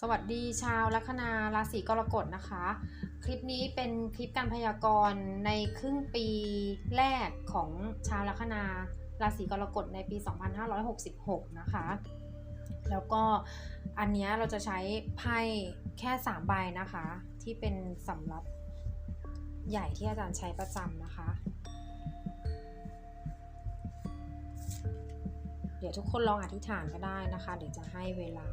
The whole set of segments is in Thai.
สวัสดีชาวลัคนาราศีกรกฎนะคะ คลิปนี้เป็นคลิปการพยากรณ์ในครึ่งปีแรกของชาวลัคนาราศีกรกฎในปี 2566 นะคะ แล้วก็อันนี้เราจะใช้ไพ่แค่ 3 ใบนะคะ ที่เป็นสำรับใหญ่ที่อาจารย์ใช้ประจำนะคะ เดี๋ยวทุกคนลองอธิษฐานก็ได้นะคะ เดี๋ยวจะให้เวลา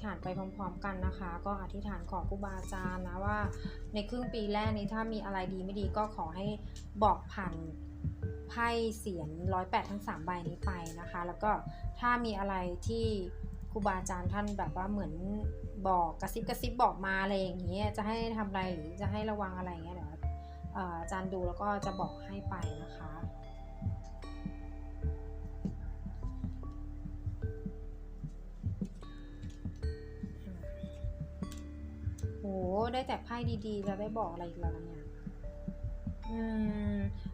ษฐานไปพร้อมๆกันนะคะ ก็อธิษฐานขอครูบาอาจารย์นะว่า ในครึ่งปีแรกนี้ถ้ามีอะไรดีไม่ดีก็ขอให้บอกผ่านไพ่เสียนร้อยแปดทั้งสามใบนี้ไปนะคะ แล้วก็ถ้ามีอะไรที่ครูบาอาจารย์ท่านแบบว่าเหมือนบอกกระซิบกระซิบบอกมาอะไรอย่างเงี้ยจะให้ทำอะไรหรือจะให้ระวังอะไรเงี้ยเดี๋ยวอาจารย์ดูแล้วก็จะบอกให้ไปนะคะ โห ได้แต่ไพ่ดีๆจะได้บอกอะไรอีกแล้วเนี่ย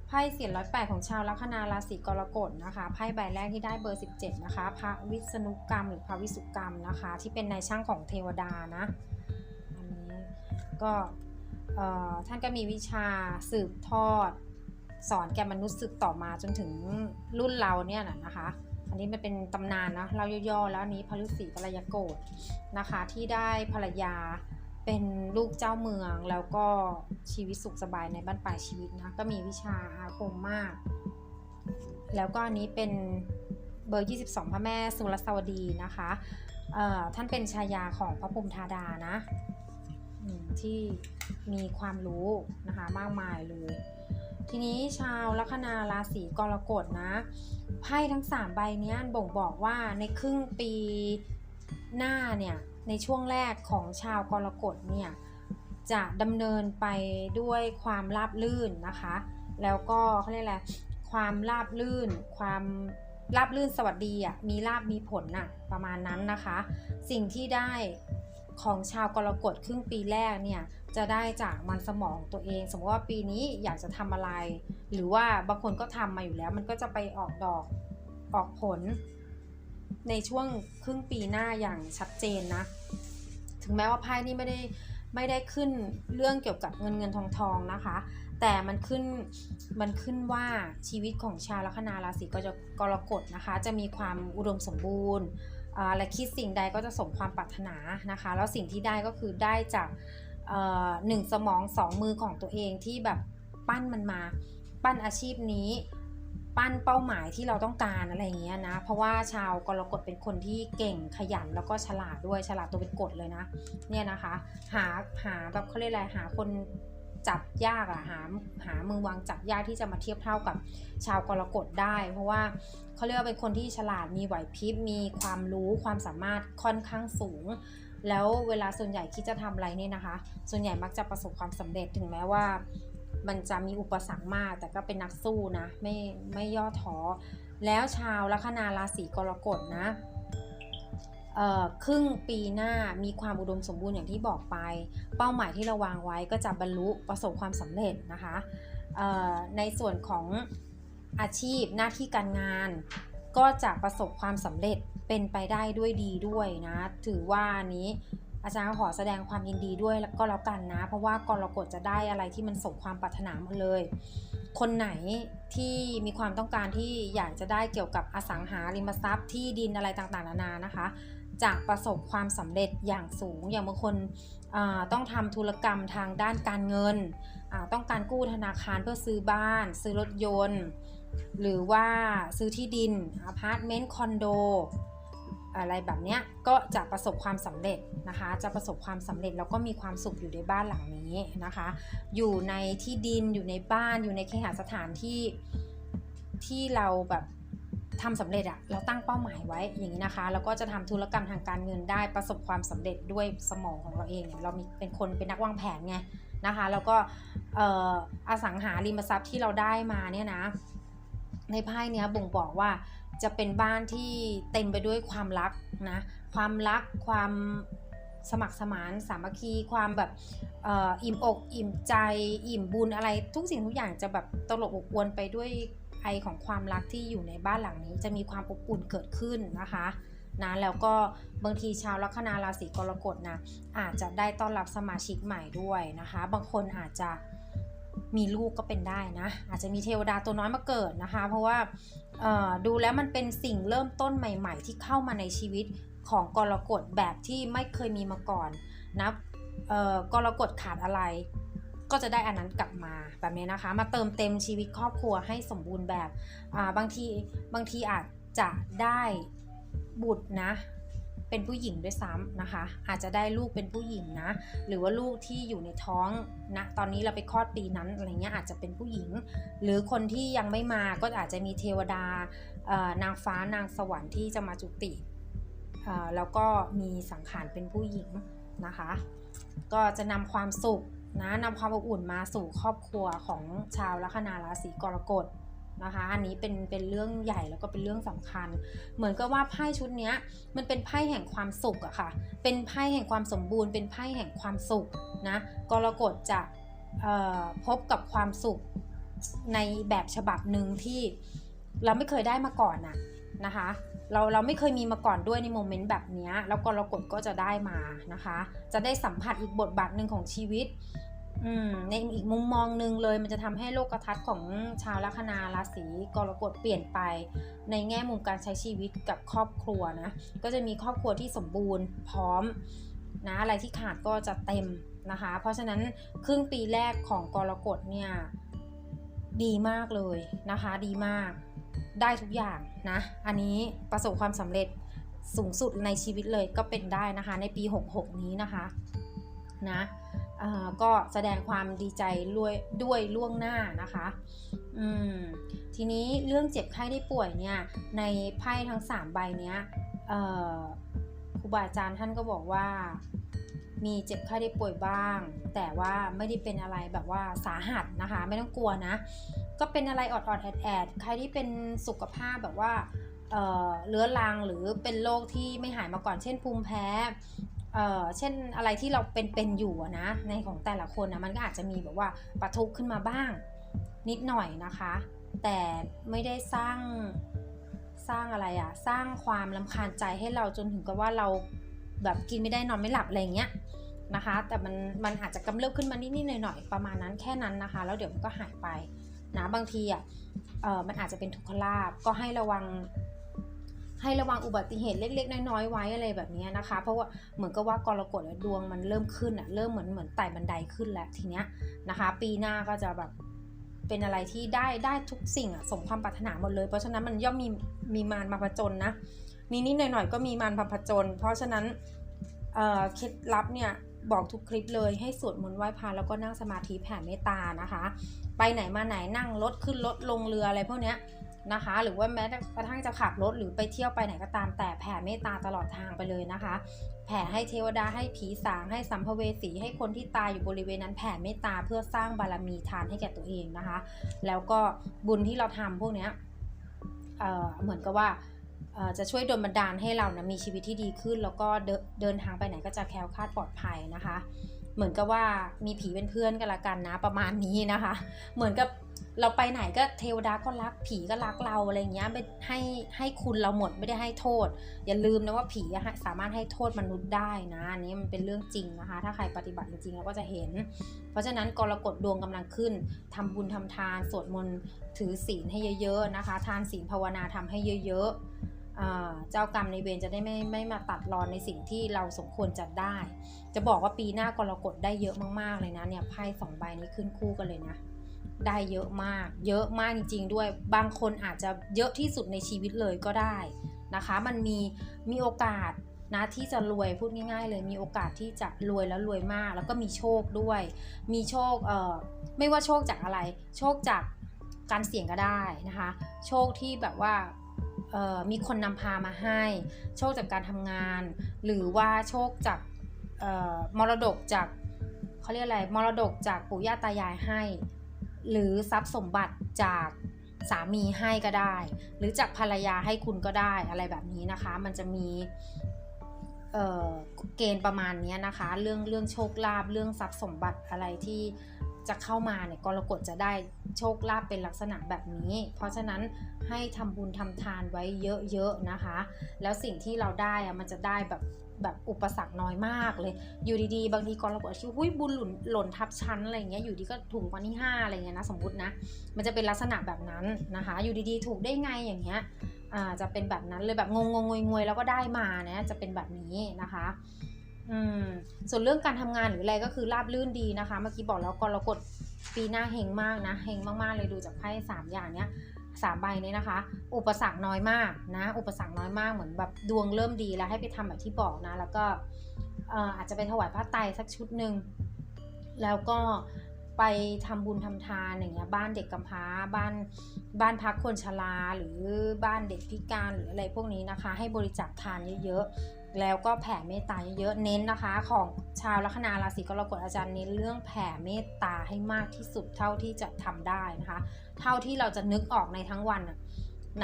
ไพ่เสียนร้อยแปดของชาวลัคนาราศีกรกฎนะคะ ไพ่ใบแรกที่ได้เบอร์ 17 นะคะ พระวิษณุกรรมหรือพระวิสุกรรมนะคะ ที่เป็นในช่างของเทวดานะ อันนี้ก็ท่านก็มีวิชาสืบทอด สอนแก่มนุษย์สืบต่อมาจนถึงรุ่นเราเนี่ยนะคะ อันนี้มันเป็นตำนานนะเราย่อๆแล้วอันนี้พระฤาษีกัลยาโกฏนะคะที่ได้ภรรยา เป็นลูกเจ้าเมืองแล้วก็ชีวิตสุขสบายในบ้านปลายชีวิตนะก็มีวิชาอาคมมาก แล้วก็อันนี้เป็นเบอร์ 22 พระแม่สุรสวดีนะคะท่านเป็นชายาของพระพรหมธาดานะที่มีความรู้นะคะมากมายเลย ทีนี้ชาวลัคนาราศีกรกฎนะไพ่ทั้ง 3 ใบนี้บ่งบอกว่าในครึ่งปีหน้าเนี่ย ในช่วงแรกของชาวกรกฎเนี่ยจะดำเนินไปด้วยความราบลื่นนะคะ แล้วก็เขาเรียกอะไรความราบลื่น ความราบลื่นสวัสดีอะมีลาบมีผลน่ะประมาณนั้นนะคะ สิ่งที่ได้ของชาวกรกฎครึ่งปีแรกเนี่ยจะได้จากมันสมองตัวเอง สมมติว่าปีนี้อยากจะทำอะไร หรือว่าบางคนก็ทำมาอยู่แล้ว มันก็จะไปออกดอกออกผล ในช่วงครึ่งปีหน้าอย่างชัดเจนนะ ถึงแม้ว่าไพ่นี่ไม่ได้ไม่ได้ขึ้นเรื่องเกี่ยวกับเงินเงินทองทองนะคะ แต่มันขึ้นมันขึ้นว่าชีวิตของชาวลัคนาราศีก็จะกรกฎนะคะ จะมีความอุดมสมบูรณ์อ่าและคิดสิ่งใดก็จะสมความปรารถนานะคะ แล้วสิ่งที่ได้ก็คือได้จากหนึ่งสมองสองมือของตัวเองที่แบบปั้นมันมา ปั้นอาชีพนี้ ปั้นเป้าหมายที่เราต้องการอะไรอย่างเงี้ยนะ เพราะว่าชาวกรกฎเป็นคนที่เก่งขยันแล้วก็ฉลาดด้วยฉลาดตัวเป็นกฎเลยนะ เนี่ยนะคะ หาหาแบบเขาเรียกอะไรหาคนจับยากอะหาหามือวางจับยากที่จะมาเทียบเท่ากับชาวกรกฎได้ เพราะว่าเขาเรียกว่าเป็นคนที่ฉลาดมีไหวพริบมีความรู้ความสามารถค่อนข้างสูง แล้วเวลาส่วนใหญ่คิดจะทำอะไรเนี่ยนะคะ ส่วนใหญ่มักจะประสบความสำเร็จถึงแม้ว่า มันจะมีอุปสรรคมาก แต่ก็เป็นนักสู้นะไม่ไม่ย่อท้อแล้วชาวลัคนาราศีกรกฎนะเออครึ่งปีหน้ามีความอุดมสมบูรณ์อย่างที่บอกไป เป้าหมายที่เราวางไว้ก็จะบรรลุประสบความสำเร็จนะคะในส่วนของอาชีพหน้าที่การงาน ก็จะประสบความสำเร็จเป็นไปได้ด้วยดีด้วยนะ ถือว่านี้ อาจารย์ขอแสดงความยินดีด้วยแล้วก็แล้วกันนะ เพราะว่ากรกฎจะได้อะไรที่มันสมความปรารถนาหมดเลย คนไหนที่มีความต้องการที่อยากจะได้เกี่ยวกับอสังหาริมทรัพย์ที่ดินอะไรต่างๆนานานะคะจะประสบความสำเร็จอย่างสูงอย่างบางคนต้องทำธุรกรรมทางด้านการเงิน ต้องการกู้ธนาคารเพื่อซื้อบ้าน ซื้อรถยนต์ หรือว่าซื้อที่ดินอพาร์ตเมนต์คอนโด อะไรแบบเนี้ยก็จะประสบความสำเร็จนะคะ จะประสบความสำเร็จแล้วก็มีความสุขอยู่ในบ้านหลังนี้นะคะ อยู่ในที่ดินอยู่ในบ้านอยู่ในเคหสถานที่ที่เราแบบทำสำเร็จอะเราตั้งเป้าหมายไว้อย่างนี้นะคะ แล้วก็จะทำธุรกรรมทางการเงินได้ประสบความสำเร็จด้วยสมองของเราเองเนี่ยเรามีเป็นคนเป็นนักวางแผนไงนะคะ แล้วก็เอออสังหาริมทรัพย์ที่เราได้มาเนี่ยนะ ในไพ่เนี้ยบ่งบอกว่า จะเป็นบ้านที่เต็มไปด้วยความรักนะความรักความสมัครสมานสามัคคีความแบบอ่ออิ่มอกอิ่มใจ อิ่มบุญอะไร ทุกสิ่งทุกอย่างจะแบบตลบอบอวนไปด้วยไอของความรักที่อยู่ในบ้านหลังนี้ จะมีความอบอุ่นเกิดขึ้นนะคะนะแล้วก็บางทีชาวลัคนาราศีกรกฎนะอาจจะได้ต้อนรับสมาชิกใหม่ด้วยนะคะ บางคนอาจจะ มีลูกก็เป็นได้นะ อาจจะมีเทวดาตัวน้อยมาเกิดนะคะ เพราะว่าดูแล้วมันเป็นสิ่งเริ่มต้นใหม่ ๆ ที่เข้ามาในชีวิตของกรกฎแบบที่ไม่เคยมีมาก่อนนะเอ่อกรกฎขาดอะไร ก็จะได้อันนั้นกลับมาแบบนี้นะคะ มาเติมเต็มชีวิตครอบครัวให้สมบูรณ์แบบบางทีบางทีอาจจะได้บุตรนะ เป็นผู้หญิงด้วยซ้ำนะคะ อาจจะได้ลูกเป็นผู้หญิงนะ หรือว่าลูกที่อยู่ในท้องนะตอนนี้เราไปคลอดปีนั้นอะไรเงี้ยอาจจะเป็นผู้หญิง หรือคนที่ยังไม่มาก็อาจจะมีเทวดานางฟ้านางสวรรค์ที่จะมาจุติแล้วก็มีสังขารเป็นผู้หญิงนะคะ ก็จะนำความสุขนะนำความอบอุ่นมาสู่ครอบครัวของชาวลัคนาราศีกรกฎ นะคะ อันนี้เป็นเป็นเรื่องใหญ่แล้วก็เป็นเรื่องสำคัญ เหมือนกับว่าไพ่ชุดนี้มันเป็นไพ่แห่งความสุขอะค่ะ เป็นไพ่แห่งความสมบูรณ์ เป็นไพ่แห่งความสุขนะกรกฎจะพบกับความสุขในแบบฉบับหนึ่งที่เราไม่เคยได้มาก่อนน่ะนะคะเราเราไม่เคยมีมาก่อนด้วยในโมเมนต์แบบนี้แล้วกรกฎก็จะได้มานะคะ จะได้สัมผัสอีกบทบาทหนึ่งของชีวิต อืมในอีกมุมมองหนึ่งเลยมันจะทำให้โลกทัศน์ของชาวลัคนาราศีกรกฎเปลี่ยนไป ในแง่มุมการใช้ชีวิตกับครอบครัวนะก็จะมีครอบครัวที่สมบูรณ์พร้อมนะอะไรที่ขาดก็จะเต็มนะคะ เพราะฉะนั้นครึ่งปีแรกของกรกฎเนี่ยดีมากเลยนะคะ ดีมากได้ทุกอย่างนะ อันนี้ประสบความสำเร็จสูงสุดในชีวิตเลยก็เป็นได้นะคะ ในปี 66 นี้นะคะนะ ก็แสดงความดีใจด้วยด้วยล่วงหน้านะคะอืมทีนี้เรื่องเจ็บไข้ได้ป่วยเนี่ยในไพ่ทั้ง 3 ใบเนี้ยครูบาอาจารย์ท่านก็บอกว่ามีเจ็บไข้ได้ป่วยบ้าง แต่ว่าไม่ได้เป็นอะไรแบบว่าสาหัสนะคะ ไม่ต้องกลัวนะ ก็เป็นอะไรออดๆแอดแอดๆใครที่เป็นสุขภาพแบบว่าเอ่อเรื้อรังหรือเป็นโรคที่ไม่หายมาก่อนเช่นภูมิแพ้ เอ่อเช่นอะไรที่เราเป็นเป็นอยู่นะในของแต่ละคนนะมันก็อาจจะมีแบบว่าปะทุขึ้นมาบ้าง นิดหน่อยนะคะ แต่ไม่ได้สร้างสร้างอะไรอะสร้างความลำคาญใจให้เราจนถึงกับว่าเราแบบกินไม่ได้นอนไม่หลับอะไรอย่างเงี้ยนะคะ แต่มันมันอาจจะกำเริบขึ้นมานิดๆหน่อยๆประมาณนั้นแค่นั้นนะคะ แล้วเดี๋ยวมันก็หายไปนะบางทีอะมันอาจจะเป็นทุกขลาบก็ให้ระวัง ให้ระวังอุบัติเหตุเล็ก ๆ น้อยๆไว้อะไรแบบนี้นะคะ เพราะว่าเหมือนกับว่ากรกฎอะดวงมันเริ่มขึ้นอะเริ่มเหมือนเหมือนไต่บันไดขึ้นแล้วทีเนี้ยนะคะ ปีหน้าก็จะแบบเป็นอะไรที่ได้ได้ทุกสิ่งอะสมความปรารถนาหมดเลย เพราะฉะนั้นมันย่อมมีมีมารมาผจญนะนิดๆหน่อยๆก็มีมารมาผจญเพราะฉะนั้นเอ่อเคล็ดลับเนี่ยบอกทุกคลิปเลยให้สวดมนต์ไหว้พระแล้วก็นั่งสมาธิแผ่เมตตานะคะ ไปไหนมาไหนนั่งรถขึ้นรถลงเรืออะไรพวกเนี้ย นะคะ หรือว่าแม้กระทั่งจะขับรถหรือไปเที่ยวไปไหนก็ตามแต่แผ่เมตตาตลอดทางไปเลยนะคะ แผ่ให้เทวดาให้ผีสางให้สัมภเวสีให้คนที่ตายอยู่บริเวณนั้นแผ่เมตตาเพื่อสร้างบารมีทานให้แก่ตัวเองนะคะ แล้วก็บุญที่เราทำพวกเนี้ยเเหมือนกับว่าจะช่วยดลบันดาลให้เรานะมีชีวิตที่ดีขึ้น แล้วก็เดินเดินทางไปไหนก็จะแคล้วคลาดปลอดภัยนะคะ เหมือนกับว่ามีผีเป็นเพื่อนกันละกันนะประมาณนี้นะคะ เหมือนกับ เราไปไหนก็เทวดาก็รักผีก็รักเราอะไรเงี้ยไม่ให้ให้คุณเราหมดไม่ได้ให้โทษ อย่าลืมนะว่าผีสามารถให้โทษมนุษย์ได้นะอันนี้มันเป็นเรื่องจริงนะคะ ถ้าใครปฏิบัติจริงๆเราก็จะเห็น เพราะฉะนั้นกรกฎดวงกำลังขึ้นทำบุญทำทานสวดมนต์ถือศีลให้เยอะๆนะคะ ทานศีลภาวนาทำให้เยอะๆเจ้ากรรมในเวรจะได้ไม่ไม่มาตัดรอนในสิ่งที่เราสมควรจะได้ จะบอกว่าปีหน้ากรกฎได้เยอะมากๆเลยนะเนี่ยไพ่สองใบนี้ขึ้นคู่กันเลยนะ ได้เยอะมาก เยอะมากจริง ๆ ด้วย บางคนอาจจะเยอะที่สุดในชีวิตเลยก็ได้นะคะ มันมีมีโอกาสนะที่จะรวยพูดง่าย ๆ เลยมีโอกาสที่จะรวยแล้วรวยมาก แล้วก็มีโชคด้วย มีโชคเอ่อไม่ว่าโชคจากอะไร โชคจากการเสี่ยงก็ได้นะคะ โชคที่แบบว่าเอ่อมีคนนำพามาให้ โชคจากการทำงาน หรือว่าโชคจากเอ่อมรดกจากเขาเรียกอะไรมรดกจากปู่ย่าตายายให้ หรือทรัพย์สมบัติจากสามีให้ก็ได้ หรือจากภรรยาให้คุณก็ได้อะไรแบบนี้นะคะ มันจะมีเเกณฑ์ประมาณนี้นะคะ เรื่องเรื่องโชคลาภเรื่องทรัพย์สมบัติอะไรที่จะเข้ามาเนี่ยกรกฎจะได้โชคลาภเป็นลักษณะแบบนี้ เพราะฉะนั้นให้ทำบุญทำทานไว้เยอะๆนะคะ แล้วสิ่งที่เราได้อะมันจะได้แบบ แบบอุปสรรคน้อยมากเลย อยู่ดีๆ บางทีกรกฎคิดหุ้ยบุญหล่นหล่นทับชั้นอะไรเงี้ย อยู่ดีก็ถูกวันที่ห้าอะไรเงี้ยนะสมมตินะ มันจะเป็นลักษณะแบบนั้นนะคะ อยู่ดีๆ ถูกได้ไงอย่างเงี้ย อ่า จะเป็นแบบนั้นเลยแบบงงงงวยๆแล้วก็ได้มานะ จะเป็นแบบนี้นะคะ อืม ส่วนเรื่องการทำงานหรืออะไรก็คือราบรื่นดีนะคะ เมื่อกี้บอกแล้วกรกฎปีหน้าเฮงมากนะ เฮงมากๆเลยดูจากไพ่สามอย่างเนี้ย สามใบนี้นะคะ อุปสรรคน้อยมากนะ อุปสรรคน้อยมากเหมือนแบบดวงเริ่มดีแล้วให้ไปทำแบบที่บอกนะ แล้วก็อาจจะไปถวายผ้าไตรสักชุดหนึ่งแล้วก็ไปทำบุญทำทานอย่างเงี้ยบ้านเด็กกำพร้าบ้านบ้านพักคนชราหรือบ้านเด็กพิการหรืออะไรพวกนี้นะคะ ให้บริจาคทานเยอะ แล้วก็แผ่เมตตาเยอะๆเน้นนะคะ ของชาวลัคนาราศีกรกฎอาจารย์เน้นเรื่องแผ่เมตตาให้มากที่สุดเท่าที่จะทำได้นะคะ เท่าที่เราจะนึกออกในทั้งวัน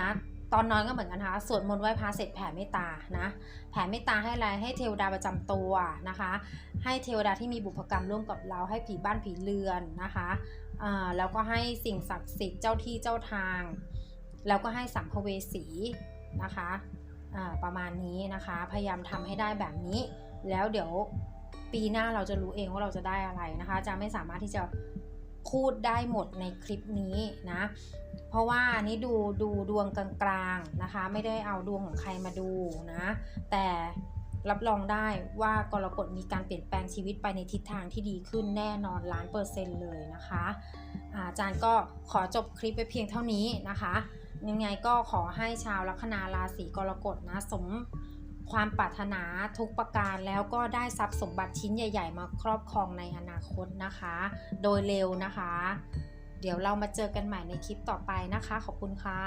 นะตอนนอนก็เหมือนกันนะคะสวดมนต์ไหว้พระเสร็จแผ่เมตตานะแผ่เมตตาให้อะไรให้เทวดาประจำตัวนะคะ ให้เทวดาที่มีบุพกรรมร่วมกับเราให้ผีบ้านผีเรือนนะคะอ่าแล้วก็ให้สิ่งศักดิ์สิทธิ์เจ้าที่เจ้าทาง แล้วก็ให้สัมภเวสีนะคะ ประมาณนี้นะคะ พยายามทำให้ได้แบบนี้ แล้วเดี๋ยวปีหน้าเราจะรู้เองว่าเราจะได้อะไรนะคะจะไม่สามารถที่จะพูดได้หมดในคลิปนี้นะ เพราะว่าอันนี้ดูดูดวงกลางๆนะคะ ไม่ได้เอาดวงของใครมาดูนะ แต่รับรองได้ว่ากรกฎมีการเปลี่ยนแปลงชีวิตไปในทิศทางที่ดีขึ้นแน่นอนล้านเปอร์เซ็นต์เลยนะคะ อาจารย์ก็ขอจบคลิปไปเพียงเท่านี้นะคะ ยังไงก็ขอให้ชาวลัคนาราศีกรกฎนะสมความปรารถนาทุกประการแล้วก็ได้ทรัพย์สมบัติชิ้นใหญ่ ๆ มาครอบครองในอนาคตนะคะ โดยเร็วนะคะ เดี๋ยวเรามาเจอกันใหม่ในคลิปต่อไปนะคะ ขอบคุณค่ะ